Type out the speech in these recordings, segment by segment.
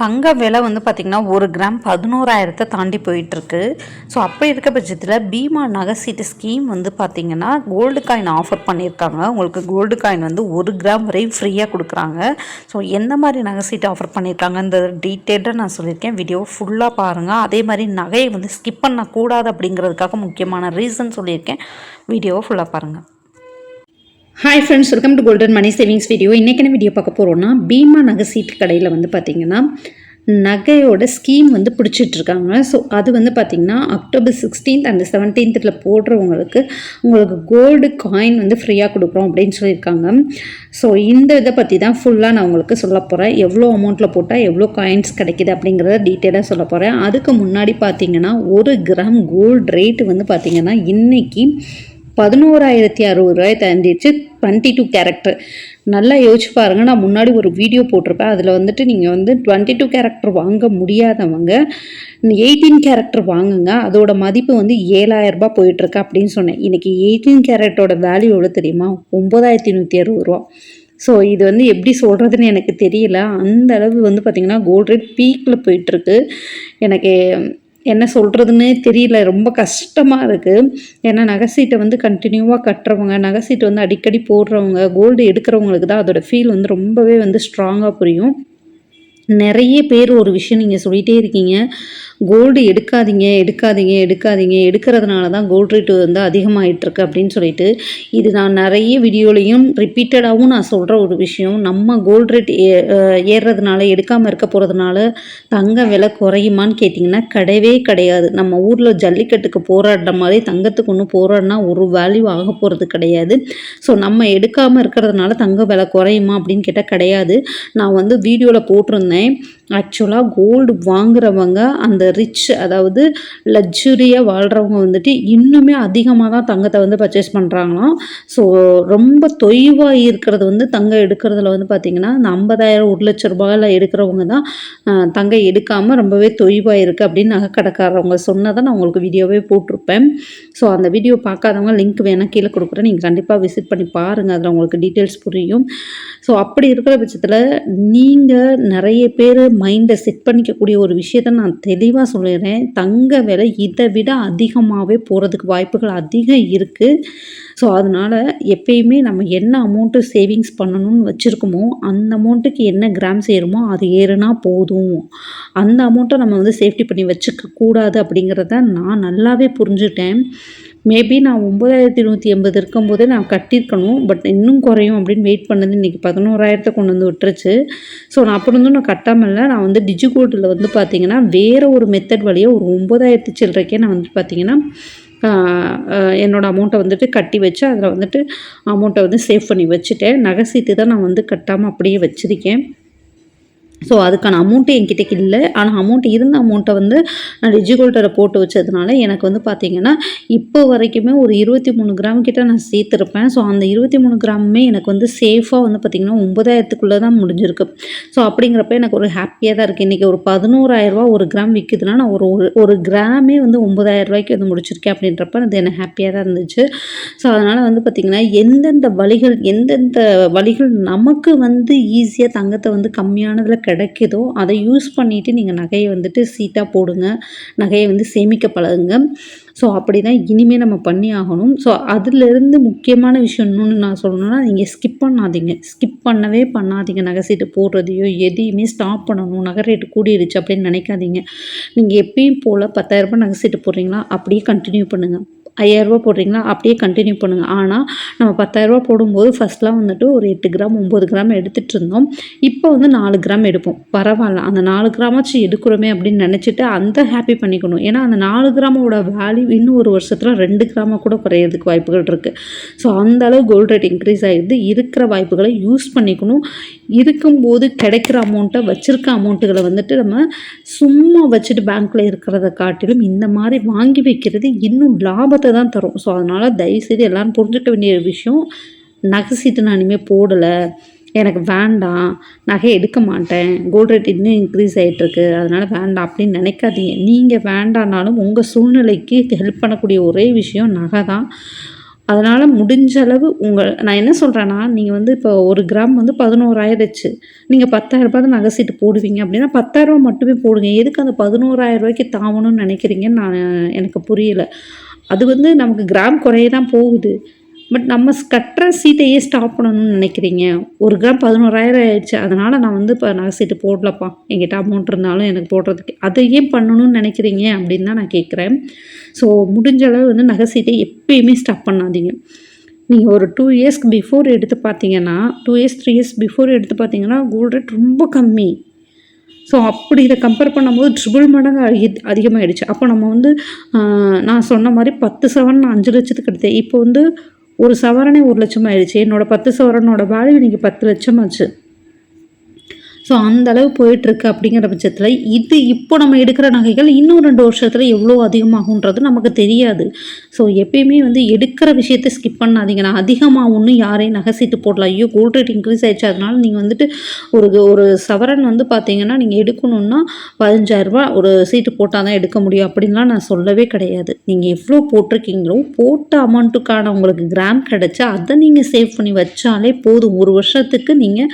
தங்க விலை வந்து பார்த்திங்கன்னா ஒரு கிராம் பதினோராயிரத்தை தாண்டி போயிட்டுருக்கு. ஸோ அப்படி இருக்க பட்சத்தில் பீமா நகை சீட்டு ஸ்கீம் வந்து பார்த்திங்கன்னா கோல்டு காயின் ஆஃபர் பண்ணியிருக்காங்க. உங்களுக்கு கோல்டு காயின் வந்து ஒரு கிராம் வரை ஃப்ரீயாக கொடுக்குறாங்க. ஸோ எந்த மாதிரி நகை சீட்டு ஆஃபர் பண்ணியிருக்காங்க இந்த டீட்டெயிலாக நான் சொல்லியிருக்கேன். வீடியோ ஃபுல்லாக பாருங்கள் அதே மாதிரி நகையை வந்து ஸ்கிப் பண்ணக்கூடாது அப்படிங்கிறதுக்காக முக்கியமான ரீசன் சொல்லியிருக்கேன். வீடியோவை ஃபுல்லாக பாருங்கள் hi friends welcome to golden money savings video இன்றைக்கான வீடியோ பார்க்க போகிறோன்னா பீமா நகை சீட்டு கடையில் வந்து பார்த்திங்கன்னா நகையோட ஸ்கீம் வந்து பிடிச்சிட்ருக்காங்க. ஸோ அது வந்து பார்த்திங்கன்னா அக்டோபர் சிக்ஸ்டீன்த் அண்ட் செவன்டீன்த்தில் போடுறவங்களுக்கு உங்களுக்கு கோல்டு காயின் வந்து ஃப்ரீயாக கொடுக்குறோம் அப்படின்னு சொல்லியிருக்காங்க. ஸோ இந்த இதை பற்றி தான் ஃபுல்லாக நான் உங்களுக்கு சொல்ல போகிறேன் எவ்வளோ அமௌண்ட்டில் போட்டால் எவ்வளோ காயின்ஸ் கிடைக்கிது அப்படிங்கிறத டீட்டெயிலாக சொல்ல போகிறேன் அதுக்கு முன்னாடி பார்த்திங்கன்னா ஒரு கிராம் கோல்டு ரேட்டு வந்து பார்த்திங்கன்னா இன்றைக்கி பதினோராயிரத்தி அறுபது ரூபாய் தந்துச்சு டுவெண்ட்டி டூ கேரக்டர் நல்லா யோசிச்சு பாருங்கள் நான் முன்னாடி ஒரு வீடியோ போட்டிருப்பேன். அதில் வந்துட்டு நீங்கள் வந்து டுவெண்ட்டி டூ கேரக்டர் வாங்க முடியாதவங்க எயிட்டீன் கேரக்டர் வாங்குங்க. அதோட மதிப்பு வந்து ஏழாயிரரூபா போயிட்டுருக்கு அப்படின்னு சொன்னேன். இன்றைக்கி எயிட்டீன் கேரக்டரோட வேல்யூ எவ்வளோ தெரியுமா? ஒம்பதாயிரத்தி நூற்றி அறுபது ரூபா. ஸோ இது வந்து எப்படி சொல்கிறதுன்னு எனக்கு தெரியல. அந்த அளவு வந்து பார்த்திங்கன்னா கோல்ட் ரேட் பீக்கில் போயிட்டுருக்கு. எனக்கு என்ன சொல்கிறதுன்னே தெரியல. ரொம்ப கஷ்டமாக இருக்குது ஏன்னா நகை சீட்டை வந்து கண்டினியூவாக கட்டுறவங்க நகைசீட்டு வந்து அடிக்கடி போடுறவங்க கோல்டு எடுக்கிறவங்களுக்கு தான் அதோட ஃபீல் வந்து ரொம்பவே வந்து ஸ்ட்ராங்காக புரியும். நிறைய பேர் ஒரு விஷயம் நீங்கள் சொல்லிகிட்டே இருக்கீங்க. கோல்டு எடுக்காதீங்க எடுக்காதீங்க எடுக்காதீங்க. எடுக்கிறதுனால தான் கோல்டு ரேட்டு வந்து அதிகமாகிட்டுருக்கு அப்படின்னு சொல்லிட்டு இது நான் நிறைய வீடியோலையும் ரிப்பீட்டடாகவும் நான் சொல்கிற ஒரு விஷயம். நம்ம கோல்டு ரேட் ஏ ஏறுறதுனால எடுக்காமல் இருக்க போகிறதுனால தங்க விலை குறையுமான்னு கேட்டிங்கன்னா கிடையவே கிடையாது. நம்ம ஊரில் ஜல்லிக்கட்டுக்கு போராடுற மாதிரி தங்கத்துக்கு ஒன்றும் போராடினா ஒரு வேல்யூ ஆக போகிறது கிடையாது. ஸோ நம்ம எடுக்காமல் இருக்கிறதுனால தங்க விலை குறையுமா அப்படின்னு கேட்டால் கிடையாது. நான் வந்து வீடியோவில் போட்டிருந்தேன். ஆக்சுவலாக கோல்டு வாங்குறவங்க அந்த ரிச் அதாவது லக்ஸுரியாக வாழ்கிறவங்க வந்துட்டு இன்னுமே அதிகமாக தான் தங்கத்தை வந்து பர்ச்சேஸ் பண்ணுறாங்களாம் ஸோ ரொம்ப தொய்வாக இருக்கிறது வந்து தங்கம் எடுக்கிறதுல வந்து பார்த்திங்கன்னா இந்த ஐம்பதாயிரம் ஒரு லட்ச ரூபாயில் எடுக்கிறவங்க தான் தங்கம் எடுக்காமல் ரொம்பவே தொய்வாக இருக்குது அப்படின்னு நகை கடைக்காரவங்க சொன்னதை நான் உங்களுக்கு வீடியோவே போட்டிருப்பேன். ஸோ அந்த வீடியோ பார்க்காதவங்க லிங்க் வேணால் கீழே கொடுக்குறேன். நீங்கள் கண்டிப்பாக விசிட் பண்ணி பாருங்கள் அதில் உங்களுக்கு டீட்டெயில்ஸ் புரியும். ஸோ அப்படி இருக்கிற பட்சத்தில் நீங்கள் நிறைய பேர் மைண்டை செட் பண்ணிக்கக்கூடிய ஒரு விஷயத்த நான் தெளிவாக சொல்லிடுறேன். தங்க விலை இதை விட அதிகமாகவே போகிறதுக்கு வாய்ப்புகள் அதிகம் இருக்குது ஸோ அதனால் எப்பயுமே நம்ம என்ன அமௌண்ட்டு சேவிங்ஸ் பண்ணணும்னு வச்சுருக்கோமோ அந்த அமௌண்ட்டுக்கு என்ன கிராம் சேருமோ அது ஏறுனா போதும். அந்த அமௌண்ட்டை நம்ம வந்து சேஃப்டி பண்ணி வச்சுக்க கூடாது அப்படிங்கிறத நான் நல்லாவே புரிஞ்சுட்டேன். மேபி நான் ஒம்பதாயிரத்தி நூற்றி எண்பது இருக்கும்போது நான் கட்டியிருக்கணும் பட் இன்னும் குறையும் அப்படின்னு வெயிட் பண்ணது இன்றைக்கி பதினோராயிரத்தை கொண்டு வந்து விட்டுருச்சு. ஸோ நான் அப்படி இருந்தும் நான் கட்டாமல் இல்லை. நான் வந்து டிஜிகோட்டில் வந்து பார்த்திங்கன்னா வேறு ஒரு மெத்தட் வழியாக ஒரு ஒம்பதாயிரத்து சில்லறைக்கே நான் வந்து பார்த்தீங்கன்னா என்னோடய அமௌண்ட்டை வந்துட்டு கட்டி வச்சு அதில் வந்துட்டு அமௌண்ட்டை வந்து சேவ் பண்ணி வச்சுட்டேன். நகை சீட்டு தான் நான் வந்து கட்டாமல் அப்படியே வச்சுருக்கேன். ஸோ அதுக்கான அமௌண்ட்டு என்கிட்ட இல்லை. ஆனால் அமௌண்ட் இருந்த அமௌண்ட்டை வந்து நான் டிஜிகோல்டரை போட்டு வச்சதுனால எனக்கு வந்து பார்த்திங்கன்னா இப்போ வரைக்குமே ஒரு இருபத்தி மூணு கிராம் கிட்ட நான் சேர்த்துருப்பேன். ஸோ அந்த இருபத்தி மூணு கிராமுமே எனக்கு வந்து சேஃபாக வந்து பார்த்திங்கன்னா ஒம்பதாயிரத்துக்குள்ளே தான் முடிஞ்சிருக்கு. ஸோ அப்படிங்கிறப்ப எனக்கு ஒரு ஹாப்பியாக தான் இருக்குது இன்றைக்கி ஒரு பதினோராயிரரூவா ஒரு கிராம் விற்குதுன்னா நான் ஒரு ஒரு கிராமே வந்து ஒம்பதாயிரம் ரூபாய்க்கு வந்து முடிச்சிருக்கேன் அப்படின்றப்ப அது எனக்கு ஹாப்பியாக தான் இருந்துச்சு. ஸோ அதனால் வந்து பார்த்திங்கன்னா எந்தெந்த வழிகள் எந்தெந்த வழிகள் நமக்கு வந்து ஈஸியாக தங்கத்தை வந்து கம்மியானதில் கிடைக்குதோ அதை யூஸ் பண்ணிவிட்டு நீங்கள் நகையை வந்துட்டு சீட்டாக போடுங்க. நகையை வந்து சேமிக்க பழகுங்க. ஸோ அப்படி தான் இனிமேல் நம்ம பண்ணி ஆகணும். ஸோ அதுலேருந்து முக்கியமான விஷயம் இன்னொன்று நான் சொல்லணும்னா நீங்கள் ஸ்கிப் பண்ணாதீங்க. ஸ்கிப் பண்ணவே பண்ணாதீங்க. நகை சீட்டு போடுறதையோ எதையுமே ஸ்டாப் பண்ணணும். நகை ரேட்டு கூடிடுச்சு அப்படின்னு நினைக்காதீங்க. நீங்கள் எப்பயும் போல் பத்தாயிரரூபா நகை சீட்டு போடுறீங்களா? அப்படியே கண்டினியூ பண்ணுங்கள் ஐயாயிரரூபா போடுறீங்களா அப்படியே கண்டினியூ பண்ணுங்கள் ஆனால் நம்ம பத்தாயிரரூபா போடும்போது ஃபஸ்ட்லாம் வந்துட்டு ஒரு எட்டு கிராம் ஒம்பது கிராம் எடுத்துகிட்டு இருந்தோம். இப்போ வந்து நாலு கிராம் எடுப்போம். பரவாயில்ல. அந்த நாலு கிராமாச்சும் எடுக்கிறோமே அப்படின்னு நினச்சிட்டு அந்த ஹாப்பி பண்ணிக்கணும். ஏன்னா அந்த நாலு கிராமோட வேல்யூ இன்னும் ஒரு வருஷத்தில் ரெண்டு கிராமாக கூட குறையிறதுக்கு வாய்ப்புகள் இருக்குது ஸோ அந்த அளவு கோல்டு ரேட் இன்க்ரீஸ் ஆகிடுது இருக்கிற வாய்ப்புகளை யூஸ் பண்ணிக்கணும். இருக்கும்போது கிடைக்கிற அமௌண்ட்டை வச்சுருக்க அமௌண்ட்டுகளை வந்துட்டு நம்ம சும்மா வச்சுட்டு பேங்க்கில் இருக்கிறத காட்டிலும் இந்த மாதிரி வாங்கி வைக்கிறது இன்னும் லாபத்தை தான் தரும். ஸோ அதனால் தயவுசெய்து எல்லோரும் புரிஞ்சுக்க வேண்டிய விஷயம் நகை சீட்டு நான் இனிமேல் போடலை எனக்கு வேண்டாம் நகை எடுக்க மாட்டேன் கோல்டு ரேட் இன்னும் இன்க்ரீஸ் ஆகிட்டுருக்கு அதனால் வேண்டாம் அப்படின்னு நினைக்காதீங்க. நீங்கள் வேண்டானாலும் உங்கள் சூழ்நிலைக்கு ஹெல்ப் பண்ணக்கூடிய ஒரே விஷயம் நகை தான். அதனால் முடிஞ்ச அளவு உங்கள் நான் என்ன சொல்கிறேன்னா நீங்கள் வந்து இப்போ ஒரு கிராம் வந்து பதினோராயிரச்சு நீங்கள் பத்தாயிரரூபா தான் நகை சீட்டு போடுவீங்க அப்படின்னா பத்தாயிரரூபா மட்டுமே போடுங்க. எதுக்கு அந்த பதினோராயிரம் ரூபாய்க்கு தாவணும்னு நினைக்கிறீங்கன்னு நான் எனக்கு புரியல. அது வந்து நமக்கு கிராம் குறைய தான் போகுது. பட் நம்ம கட்டுற சீட்டையே ஸ்டாப் பண்ணணும்னு நினைக்கிறீங்க. ஒரு கிராம் பதினோராயிரம் ஆயிடுச்சு. அதனால் நான் வந்து இப்போ நகை சீட்டு போடலப்பா. என்கிட்ட அமௌண்ட் இருந்தாலும் எனக்கு போடுறதுக்கு அதை ஏன் பண்ணணும்னு நினைக்கிறீங்க அப்படின்னு தான் நான் கேட்குறேன் ஸோ முடிஞ்ச அளவு வந்து நகை சீட்டை எப்பயுமே ஸ்டாப் பண்ணாதீங்க. நீங்கள் ஒரு டூ இயர்ஸ்க்கு பிஃபோர் எடுத்து பார்த்தீங்கன்னா two years three years before எடுத்து பார்த்தீங்கன்னா கோல்டு ரேட் ரொம்ப கம்மி. ஸோ அப்படி இதை கம்பேர் பண்ணும்போது ட்ரிபிள் மடங்கு அதிக அதிகமாகிடுச்சு அப்போ நம்ம வந்து நான் சொன்ன மாதிரி பத்து செவன் நான் அஞ்சு லட்சத்துக்கு எடுத்தேன். இப்போ வந்து ஒரு சவரனே ஒரு லட்சம் ஆயிடுச்சு. என்னோட பத்து சவரனோட வேல்யூ இன்னைக்கு பத்து லட்சம் ஆச்சு. ஸோ அந்த அளவு போயிட்டுருக்கு அப்படிங்கிற பட்சத்தில் இது இப்போ நம்ம எடுக்கிற நகைகள் இன்னும் ரெண்டு வருஷத்தில் எவ்வளோ அதிகமாகுன்றது நமக்கு தெரியாது. ஸோ எப்பயுமே வந்து எடுக்கிற விஷயத்தை ஸ்கிப் பண்ணாதீங்க. நான் அதிகமாக ஒன்றும் யாரையும் நகை சீட்டு போடலாம் ஐயோ கோல்ட் ரேட் இன்க்ரீஸ் ஆயிடுச்சு. அதனால நீங்கள் வந்துட்டு ஒரு ஒரு சவரன் வந்து பார்த்தீங்கன்னா நீங்கள் எடுக்கணுன்னா பதினஞ்சாயிரரூபா ஒரு சீட்டு போட்டால் தான் எடுக்க முடியும் அப்படின்லாம் நான் சொல்லவே கிடையாது. நீங்கள் எவ்வளோ போட்டிருக்கீங்களோ போட்ட அமௌண்ட்டுக்கான உங்களுக்கு கிராம் கிடச்சா அதை நீங்கள் சேவ் பண்ணி வச்சாலே போதும். ஒரு வருஷத்துக்கு நீங்கள்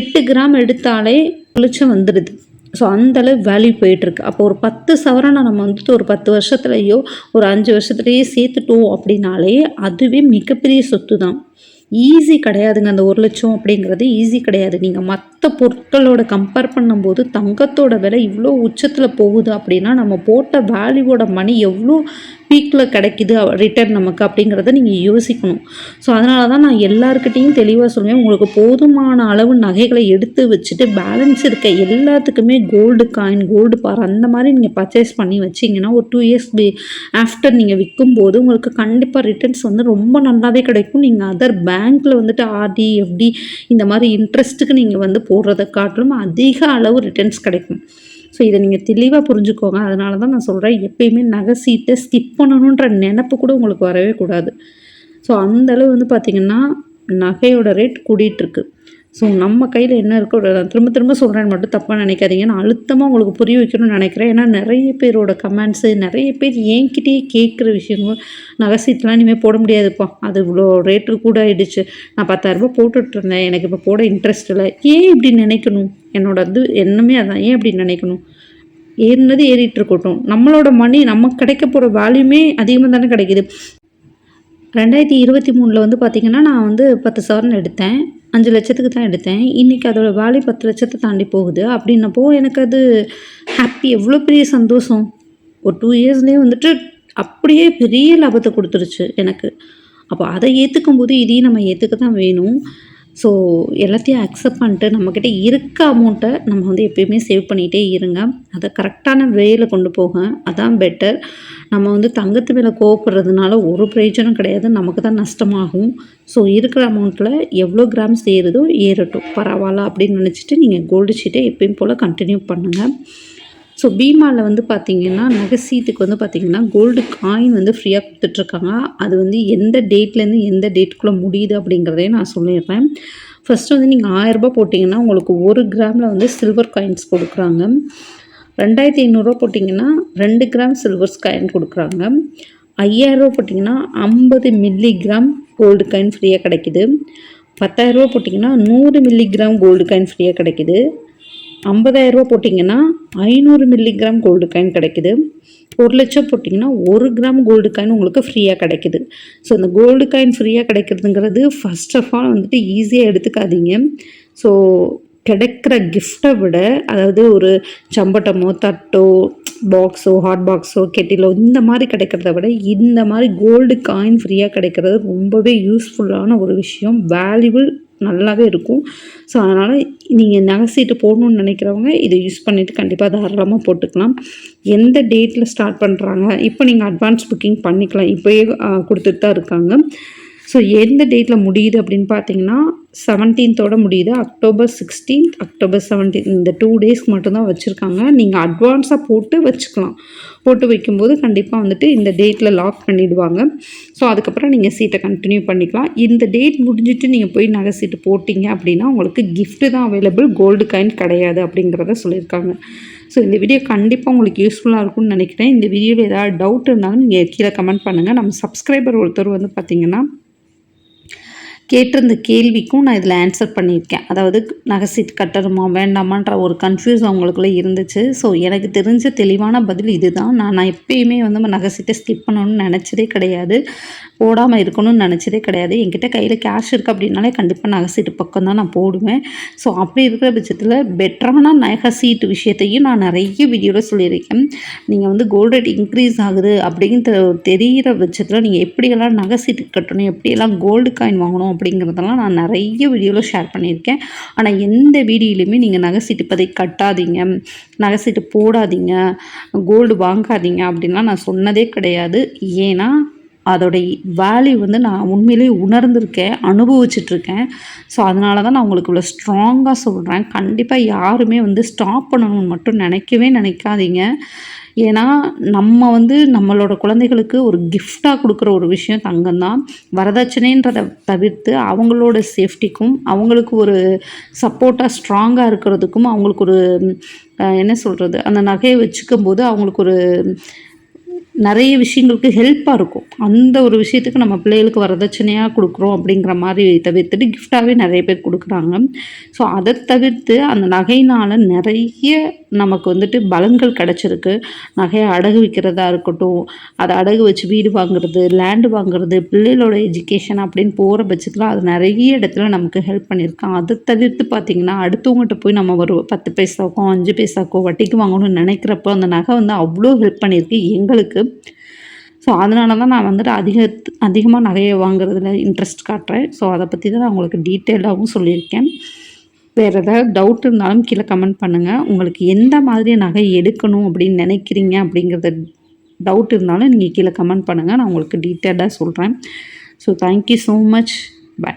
எட்டு கிராம் எடுத்தாலே வெளிச்சம் வந்துடுது. ஸோ அந்தளவு வேல்யூ போயிட்டுருக்கு. அப்போ ஒரு பத்து சவரனை நம்ம வந்துட்டு ஒரு பத்து வருஷத்துலையோ ஒரு அஞ்சு வருஷத்துலையோ சேர்த்துட்டோம் அப்படின்னாலே அதுவே மிகப்பெரிய சொத்து தான் ஈஸி கிடையாதுங்க அந்த ஒரு லட்சம் அப்படிங்கிறது. ஈஸி கிடையாது. நீங்கள் மற்ற பொருட்களோட கம்பேர் பண்ணும்போது தங்கத்தோட விலை இவ்வளோ உச்சத்தில் போகுது அப்படின்னா நம்ம போட்ட வேல்யூவோட மணி எவ்வளோ பீக்கில் கிடைக்குது ரிட்டர்ன் நமக்கு அப்படிங்கிறத நீங்கள் யோசிக்கணும். ஸோ அதனால தான் நான் எல்லாருக்கிட்டேயும் தெளிவாக சொல்லுவேன் உங்களுக்கு போதுமான அளவு நகைகளை எடுத்து வச்சுட்டு பேலன்ஸ் இருக்க எல்லாத்துக்குமே கோல்டு காயின் கோல்டு பார் அந்த மாதிரி நீங்கள் பர்ச்சேஸ் பண்ணி வச்சிங்கன்னா ஒரு டூ இயர்ஸ் பி ஆஃப்டர் நீங்கள் விற்கும்போது உங்களுக்கு கண்டிப்பாக ரிட்டர்ன்ஸ் வந்து ரொம்ப நல்லாவே கிடைக்கும். நீங்கள் அதர் பேங்க்கில் வந்துட்டு ஆர்டி எஃப்டி இந்த மாதிரி இன்ட்ரெஸ்ட்டுக்கு நீங்கள் வந்து போடுறதை காட்டிலும் அதிக அளவு ரிட்டர்ன்ஸ் கிடைக்கும். ஸோ இதை நீங்கள் தெளிவாக புரிஞ்சுக்கோங்க. அதனால தான் நான் சொல்கிறேன் எப்பயுமே நகை சீட்டை ஸ்கிப் பண்ணணுன்ற நினப்பு கூட உங்களுக்கு வரவே கூடாது. ஸோ அந்தளவு வந்து பார்த்திங்கன்னா நகையோட ரேட் கூடிட்டுருக்கு ஸோ நம்ம கையில் என்ன இருக்கோ நான் திரும்ப திரும்ப சொல்கிறேன்னு மட்டும் தப்பாக நினைக்காதீங்க. நான் அழுத்தமாக உங்களுக்கு புரிய வைக்கணும்னு நினைக்கிறேன். ஏன்னா நிறைய பேரோட கமெண்ட்ஸு நிறைய பேர் என்கிட்டயே கேட்குற விஷயங்கள் நகை சீட்லாம் இனிமேல் போட முடியாதுப்பா. அது இவ்வளோ ரேட்டு கூட ஆகிடுச்சு நான் பத்தாயிரரூபா போட்டுட்ருந்தேன் எனக்கு இப்போ போட இன்ட்ரெஸ்ட் இல்லை. ஏன் இப்படி நினைக்கணும்? என்னோட இது எண்ணமே அதான். ஏன் இப்படி நினைக்கணும்? ஏறினது ஏறிட்டு இருக்கட்டும். நம்மளோட மணி நமக்கு கிடைக்க போகிற வேல்யூமே அதிகமாக தானே கிடைக்குது. ரெண்டாயிரத்தி இருபத்தி மூணில் வந்து பார்த்திங்கன்னா நான் வந்து பத்து சவரன் எடுத்தேன். அஞ்சு லட்சத்துக்கு தான் எடுத்தேன். இன்றைக்கி அதோட வேல்யூ பத்து லட்சத்தை தாண்டி போகுது. அப்படின்னப்போ எனக்கு அது ஹாப்பி எவ்வளோ பெரிய சந்தோஷம். ஒரு டூ இயர்ஸ்லேயே வந்துட்டு அப்படியே பெரிய லாபத்தை கொடுத்துருச்சு எனக்கு. அப்போ அதை ஏற்றுக்கும் போது இதையும் நம்ம ஏற்றுக்க தான் வேணும். ஸோ எல்லாத்தையும் அக்செப்ட் பண்ணிட்டு நம்மக்கிட்ட இருக்க அமௌண்ட்டை நம்ம வந்து எப்பயுமே சேவ் பண்ணிகிட்டே இருங்க. அதை கரெக்டான வேயில் கொண்டு போக அதான் பெட்டர் நம்ம வந்து தங்கத்து மேலே கோவப்படுறதுனால ஒரு பிரயோஜனம் கிடையாது. நமக்கு தான் நஷ்டமாகும். ஸோ இருக்கிற அமௌண்ட்டில் எவ்வளோ கிராம் சேருதோ ஏறட்டும். பரவாயில்ல அப்படின்னு நினச்சிட்டு நீங்கள் கோல்டு ஷீட்டை எப்பயும் போல் கண்டினியூ பண்ணுங்கள் ஸோ பீமாவில் வந்து பார்த்தீங்கன்னா நகை வந்து பார்த்தீங்கன்னா கோல்டு காயின் வந்து ஃப்ரீயாக கொடுத்துட்ருக்காங்க. அது வந்து எந்த டேட்லேருந்து எந்த டேட்டுக்குள்ளே முடியுது அப்படிங்கிறதையும் நான் சொல்லிடுறேன். ஃபஸ்ட்டு வந்து நீங்கள் ஆயரரூபா போட்டிங்கன்னா உங்களுக்கு ஒரு கிராமில் வந்து சில்வர் காயின்ஸ் கொடுக்குறாங்க. ரெண்டாயிரத்தி ஐநூறுரூவா போட்டிங்கன்னா ரெண்டு கிராம் சில்வர் காயின் கொடுக்குறாங்க. ஐயாயிரரூவா போட்டிங்கன்னா ஐம்பது மில்லிகிராம் கோல்டு காயின் ஃப்ரீயாக கிடைக்குது. பத்தாயிரரூவா போட்டிங்கன்னா நூறு மில்லிகிராம் கோல்டு காயின் ஃப்ரீயாக கிடைக்குது. ஐம்பதாயிரரூபா போட்டிங்கன்னா ஐநூறு மில்லிகிராம் கோல்டு காயின் கிடைக்குது. ஒரு லட்சம் போட்டிங்கன்னா ஒரு கிராம் கோல்டு காயின் உங்களுக்கு ஃப்ரீயாக கிடைக்குது. ஸோ இந்த கோல்டு காயின் ஃப்ரீயாக கிடைக்கிறதுங்கிறது ஃபர்ஸ்ட் ஆஃப் ஆல் வந்துட்டு ஈஸியாக எடுத்துக்காதீங்க. ஸோ கிடைக்கிற கிஃப்ட்டை விட அதாவது ஒரு சம்பட்டமோ தட்டோ பாக்ஸோ ஹாட் பாக்ஸோ கெட்டிலோ இந்த மாதிரி கிடைக்கிறத விட இந்த மாதிரி கோல்டு காயின் ஃப்ரீயாக கிடைக்கிறது ரொம்பவே யூஸ்ஃபுல்லான ஒரு விஷயம் வேல்யூபிள் நல்லாவே இருக்கும். ஸோ அதனால் நீங்கள் நகை சீட்டு போடணும்னு நினைக்கிறவங்க இதை யூஸ் பண்ணிவிட்டு கண்டிப்பாக தாராளமாக போட்டுக்கலாம். எந்த டேட்டில் ஸ்டார்ட் பண்ணுறாங்க இப்போ நீங்கள் அட்வான்ஸ் புக்கிங் பண்ணிக்கலாம். இப்போயே கொடுத்துட்டு தான் இருக்காங்க. ஸோ எந்த டேட்டில் முடியுது அப்படின்னு பார்த்தீங்கன்னா செவன்டீன்த்தோட முடியுது. அக்டோபர் சிக்ஸ்டீன்த் அக்டோபர் செவன்டீன் இந்த டூ டேஸ்க்கு மட்டும்தான் வச்சுருக்காங்க. நீங்கள் அட்வான்ஸாக போட்டு வச்சுக்கலாம். போட்டு வைக்கும்போது கண்டிப்பாக வந்துட்டு இந்த டேட்டில் லாக் பண்ணிவிடுவாங்க ஸோ அதுக்கப்புறம் நீங்கள் சீட்டை கண்டினியூ பண்ணிக்கலாம். இந்த டேட் முடிஞ்சிட்டு நீங்கள் போய் நகை சீட்டு போட்டிங்க அப்படின்னா உங்களுக்கு கிஃப்ட்டு தான் அவைலபிள் கோல்டு காயின் கிடையாது அப்படிங்கிறத சொல்லியிருக்காங்க. ஸோ இந்த வீடியோ கண்டிப்பாக உங்களுக்கு யூஸ்ஃபுல்லாக இருக்கும்னு நினைக்கிறேன். இந்த வீடியோவில் ஏதாவது டவுட் இருந்தாலும் நீங்கள் கீழே கமெண்ட் பண்ணுங்கள் நம்ம சப்ஸ்கிரைபர் ஒருத்தர் வந்து பார்த்தீங்கன்னா கேட்டிருந்த கேள்விக்கும் நான் இதில் ஆன்சர் பண்ணியிருக்கேன். அதாவது நகை சீட் கட்டணுமா வேண்டாமான்ற ஒரு கன்ஃபியூஸ் அவங்களுக்குள்ளே இருந்துச்சு. ஸோ எனக்கு தெரிஞ்ச தெளிவான பதில் இதுதான். நான் நான் எப்பயுமே வந்து நகை சீட்டை ஸ்கிப் பண்ணணும்னு நினச்சதே கிடையாது. போடாமல் இருக்கணும்னு நினச்சதே கிடையாது. என்கிட்ட கையில் கேஷ் இருக்குது அப்படின்னாலே கண்டிப்பாக நகை சீட்டு பக்கம் தான் நான் போடுவேன். ஸோ அப்படி இருக்கிற பட்சத்தில் பெட்டரான நகை சீட்டு விஷயத்தையும் நான் நிறைய வீடியோவில் சொல்லியிருக்கேன். நீங்கள் வந்து கோல்டு ரேட் இன்க்ரீஸ் ஆகுது அப்படின்னு தெ- தெரிகிற பட்சத்தில் நீங்கள் எப்படியெல்லாம் நகை சீட்டு கட்டணும் எப்படியெல்லாம் கோல்டு காயின் வாங்கணும் அப்படிங்கிறதெல்லாம் நான் நிறைய வீடியோவில் ஷேர் பண்ணியிருக்கேன். ஆனால் எந்த வீடியோலையுமே நீங்கள் நகை சீட்டு கட்டாதீங்க. நகை சீட்டு போடாதீங்க. கோல்டு வாங்காதீங்க அப்படின்லாம் நான் சொன்னதே கிடையாது. ஏன்னா அதோடைய வேல்யூ வந்து நான் உண்மையிலேயே உணர்ந்திருக்கேன் அனுபவிச்சிட்ருக்கேன் ஸோ அதனால தான் நான் உங்களுக்கு இவ்வளோ ஸ்ட்ராங்காக சொல்கிறேன் கண்டிப்பாக யாருமே வந்து ஸ்டாப் பண்ணணும்னு மட்டும் நினைக்கவே நினைக்காதீங்க. ஏன்னா நம்ம வந்து நம்மளோட குழந்தைகளுக்கு ஒரு கிஃப்டாக கொடுக்குற ஒரு விஷயம் தங்கம் தான் வரதட்சணைன்றதை தவிர்த்து அவங்களோட சேஃப்டிக்கும் அவங்களுக்கு ஒரு சப்போர்ட்டாக ஸ்ட்ராங்காக இருக்கிறதுக்கும் அவங்களுக்கு ஒரு என்ன சொல்கிறது அந்த நகையை வச்சுக்கும் போது அவங்களுக்கு ஒரு நிறைய விஷயங்களுக்கு ஹெல்ப்பாக இருக்கும். அந்த ஒரு விஷயத்துக்கு நம்ம பிள்ளைகளுக்கு வரதட்சணையாக கொடுக்குறோம் அப்படிங்கிற மாதிரி தவிர்த்துட்டு கிஃப்டாகவே நிறைய பேர் கொடுக்குறாங்க. ஸோ அதை தவிர்த்து அந்த நகையினால் நிறைய நமக்கு வந்துட்டு பலன்கள் கிடச்சிருக்கு. நகையை அடகு வைக்கிறதா இருக்கட்டும் அதை அடகு வச்சு வீடு வாங்குறது லேண்டு வாங்குறது பிள்ளைகளோட எஜுகேஷன் அப்படின்னு போகிற பட்சத்தில் அது நிறைய இடத்துல நமக்கு ஹெல்ப் பண்ணியிருக்கான் அதை தவிர்த்து பார்த்திங்கன்னா அடுத்தவங்ககிட்ட போய் நம்ம ஒரு பத்து பைசாக்கோ அஞ்சு பைசாக்கோ வட்டிக்கு வாங்கணும்னு நினைக்கிறப்போ அந்த நகை வந்து அவ்வளோ ஹெல்ப் பண்ணியிருக்கு எங்களுக்கு. ஸோ அதனால தான் நான் வந்துட்டு அதிக அதிகமாக நகையை வாங்குறதுல இன்ட்ரெஸ்ட் காட்டுறேன். ஸோ அதை பற்றி தான் நான் உங்களுக்கு டீட்டெயிலாகவும் சொல்லியிருக்கேன். வேறு ஏதாவது டவுட் இருந்தாலும் கீழே கமெண்ட் பண்ணுங்கள் உங்களுக்கு எந்த மாதிரி நகை எடுக்கணும் அப்படின்னு நினைக்கிறீங்க அப்படிங்கிறத டவுட் இருந்தாலும் நீங்கள் கீழே கமெண்ட் பண்ணுங்கள் நான் உங்களுக்கு டீட்டெயிலாக சொல்கிறேன் so thank you so much bye